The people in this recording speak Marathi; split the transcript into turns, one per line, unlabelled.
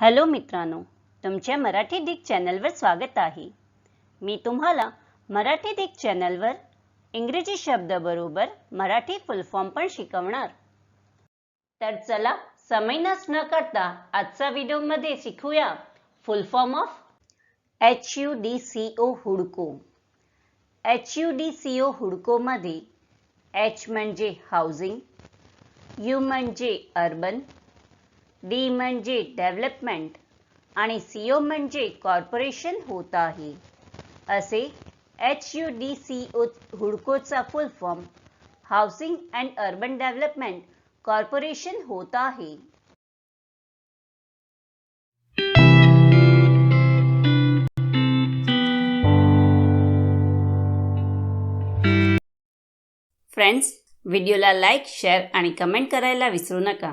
हॅलो मित्रांनो तुमच्या मराठी डिक चॅनलवर स्वागत आहे. मी तुम्हाला मराठी डिक चॅनलवर इंग्रजी शब्दाबरोबर मराठी फुल फॉर्म पण शिकवणार. तर चला समय नस न करता आजचा व्हिडिओमध्ये शिकूया. Full form of H U D C O Hudco H U D C O हुडकोमध्ये H म्हणजे हाऊसिंग यू म्हणजे अर्बन डी म्हणजे डेव्हलपमेंट आणि सी ओ म्हणजे कॉर्पोरेशन होत आहे. असे H U D C O हुडकोचा full form housing and urban development corporation होत आहे. फ्रेंड्स व्हिडिओला लाईक शेअर आणि कमेंट करायला विसरू नका.